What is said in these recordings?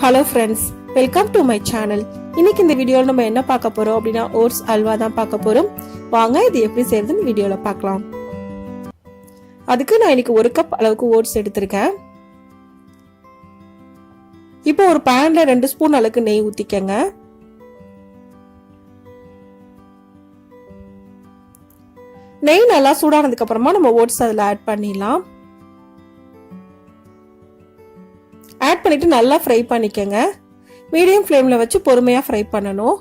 Hello friends welcome to my channel இன்னைக்கு இந்த வீடியோவில் நம்ம என்ன பார்க்க போறோம் அப்படின்னா ஓட்ஸ் அல்வா தான் பார்க்க போறோம். வாங்க இது எப்படி செய்யறதுன்னு வீடியோவில் பார்க்கலாம். அதுக்கு நான் இன்னைக்கு ஒரு கப் அளவுக்கு ஓட்ஸ் எடுத்திருக்கேன். இப்போ ஒரு பேன்ல ரெண்டு ஸ்பூன் அளவுக்கு நெய் ஊத்திக்கங்க. நெய் நல்லா சூடானதுக்கு அப்புறமா நம்ம ஓட்ஸ் அதில் ஆட் பண்ணிடலாம். பண்ணிவிட்டு பண்ணிட்டு நல்லா ஃப்ரை பண்ணிக்கங்க. மீடியம் ஃப்ளேமில் வச்சு பொறுமையாக ஃப்ரை பண்ணணும்.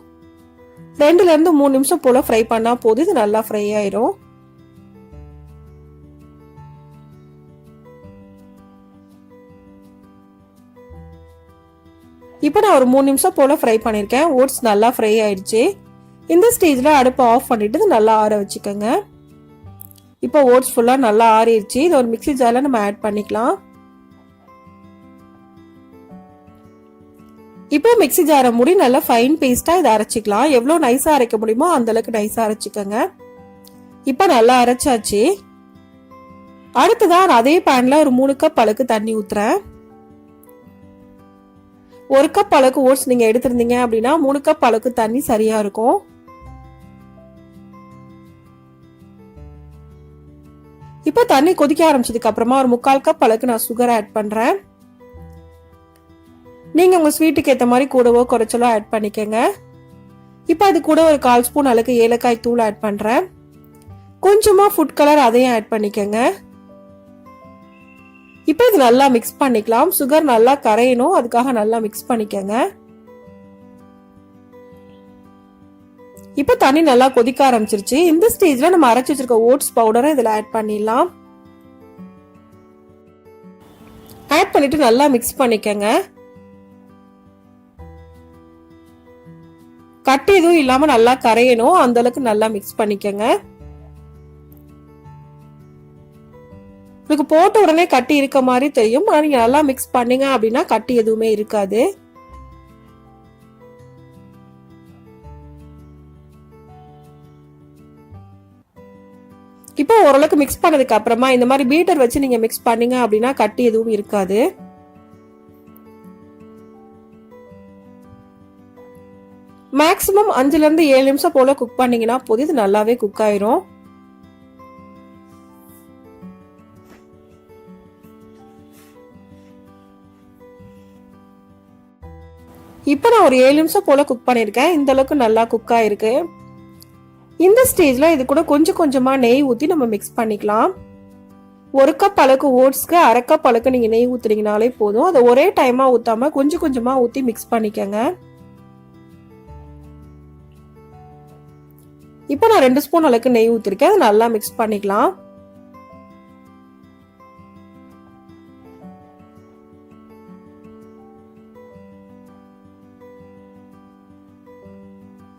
ரெண்டுலேருந்து மூணு நிமிஷம் போல் ஃப்ரை பண்ணால் போதும். இது நல்லா ஃப்ரை ஆயிரும். இப்போ நான் ஒரு மூணு நிமிஷம் போல் ஃப்ரை பண்ணியிருக்கேன் ஓட்ஸ் நல்லா ஃப்ரை ஆயிடுச்சு. இந்த ஸ்டேஜில் அடுப்பை ஆஃப் பண்ணிவிட்டு இது நல்லா ஆற வச்சுக்கோங்க. இப்போ ஓட்ஸ் ஃபுல்லாக நல்லா ஆறிடுச்சு. இதை ஒரு மிக்ஸி ஜாரில் நம்ம ஆட் பண்ணிக்கலாம். இப்போ மிக்ஸி ஜாரை மூடி நல்லா ஃபைன் பேஸ்ட்டாக இதை அரைச்சிக்கலாம். எவ்வளோ நைஸாக அரைக்க முடியுமோ அந்தளவுக்கு நைஸாக அரைச்சிக்கோங்க. இப்போ நல்லா அரைச்சாச்சு. அடுத்ததான் அதே பேனில் ஒரு மூணு கப் அளவுக்கு தண்ணி ஊற்றுறேன் ஒரு கப் அளவுக்கு ஓட்ஸ் நீங்கள் எடுத்திருந்தீங்க அப்படின்னா மூணு கப் அளவுக்கு தண்ணி சரியாக இருக்கும். இப்போ தண்ணி கொதிக்க ஆரம்பிச்சதுக்கு அப்புறமா ஒரு முக்கால் கப் அளவுக்கு நான் சுகர் ஆட் பண்ணுறேன் நீங்கள் உங்கள் ஸ்வீட்டுக்கு ஏற்ற மாதிரி கூடவோ குறைச்சலோ ஆட் பண்ணிக்கோங்க. இப்போ அது கூட ஒரு கால் ஸ்பூன் அளவுக்கு ஏலக்காய் தூள் ஆட் பண்ணுறேன் கொஞ்சமாக ஃபுட் கலர் அதையும் ஆட் பண்ணிக்கோங்க. இப்போ இது நல்லா மிக்ஸ் பண்ணிக்கலாம். சுகர் நல்லா கரையணும். அதுக்காக நல்லா மிக்ஸ் பண்ணிக்கோங்க. இப்போ தண்ணி நல்லா கொதிக்க ஆரம்பிச்சிருச்சு. இந்த ஸ்டேஜில் நம்ம அரைச்சி வச்சிருக்க ஓட்ஸ் பவுடரை இதில் ஆட் பண்ணிடலாம். ஆட் பண்ணிட்டு நல்லா மிக்ஸ் பண்ணிக்கோங்க. எதுவும் இல்லாம நல்லா கரையணும். அந்த அளவுக்கு நல்லா மிக்ஸ் பண்ணிக்கோங்க. உங்களுக்கு போட்ட உடனே கட்டி இருக்க மாதிரி தெரியும். நீங்க நல்லா மிக்ஸ் பண்ணீங்க அப்படின்னா கட்டி எதுவுமே இருக்காது. இப்போ ஓரளவுக்கு மிக்ஸ் பண்ணதுக்கு அப்புறமா இந்த மாதிரி பீட்டர் வச்சு நீங்க மிக்ஸ் பண்ணீங்க அப்படின்னா கட்டி எதுவும் இருக்காது. மேக்ஸிமம் அஞ்சுலேருந்து ஏழு நிமிஷம் போல் குக் பண்ணிங்கன்னா போது இது நல்லாவே குக் ஆயிரும். இப்போ நான் ஒரு ஏழு நிமிஷம் போல் குக் பண்ணியிருக்கேன். இந்த அளவுக்கு நல்லா குக் ஆயிருக்கு. இந்த ஸ்டேஜில் இது கூட கொஞ்சம் கொஞ்சமாக நெய் ஊற்றி நம்ம மிக்ஸ் பண்ணிக்கலாம். ஒரு கப் அளவுக்கு ஓட்ஸ்க்கு அரை கப் அளவுக்கு நீங்கள் நெய் ஊற்றுனீங்கனாலே போதும். அதை ஒரே டைமாக ஊற்றாமல் கொஞ்சம் கொஞ்சமாக ஊற்றி மிக்ஸ் பண்ணிக்கங்க. இப்போ நான் ரெண்டு ஸ்பூன் அளவுக்கு நெய் ஊற்றிருக்கேன் அதை நல்லா மிக்ஸ் பண்ணிக்கலாம்.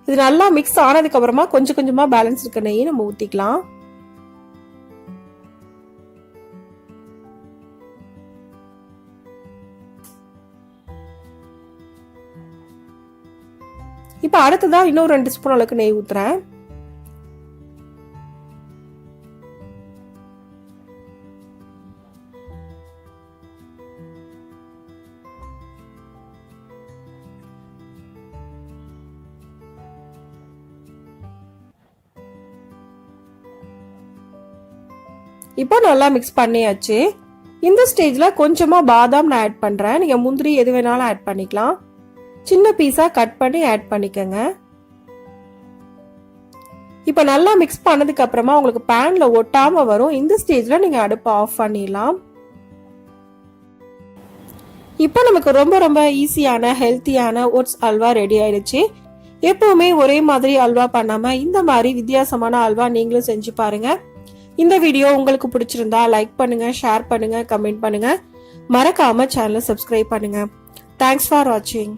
இது நல்லா மிக்ஸ் ஆனதுக்கு அப்புறமா கொஞ்சம் கொஞ்சமா பேலன்ஸ் இருக்க நெய் நம்ம ஊத்திக்கலாம். இப்போ அடுத்ததா இன்னும் ரெண்டு ஸ்பூன் அளவுக்கு நெய் ஊத்துறேன். இப்போ நல்லா மிக்ஸ் பண்ணியாச்சு. இந்த ஸ்டேஜில் கொஞ்சமாக பாதாம் நான் ஆட் பண்ணுறேன் நீங்கள் முந்திரி எது வேணாலும் ஆட் பண்ணிக்கலாம். சின்ன பீஸாக கட் பண்ணி ஆட் பண்ணிக்கோங்க. இப்போ நல்லா மிக்ஸ் பண்ணதுக்கு அப்புறமா உங்களுக்கு பேனில் ஒட்டாமல் வரும். இந்த ஸ்டேஜில் நீங்கள் அடுப்பை ஆஃப் பண்ணிடலாம். இப்போ நமக்கு ரொம்ப ரொம்ப ஈஸியான ஹெல்த்தியான ஓட்ஸ் அல்வா ரெடி ஆயிடுச்சு. எப்பவுமே ஒரே மாதிரி அல்வா பண்ணாமல் இந்த மாதிரி வித்தியாசமான அல்வா நீங்களும் செஞ்சு பாருங்கள் இந்த வீடியோ உங்களுக்கு பிடிச்சிருந்தா லைக் பண்ணுங்க ஷேர் பண்ணுங்க கமெண்ட் பண்ணுங்க. மறக்காம சேனலை சப்ஸ்கிரைப் பண்ணுங்க. தேங்க்ஸ் ஃபார் வாட்சிங்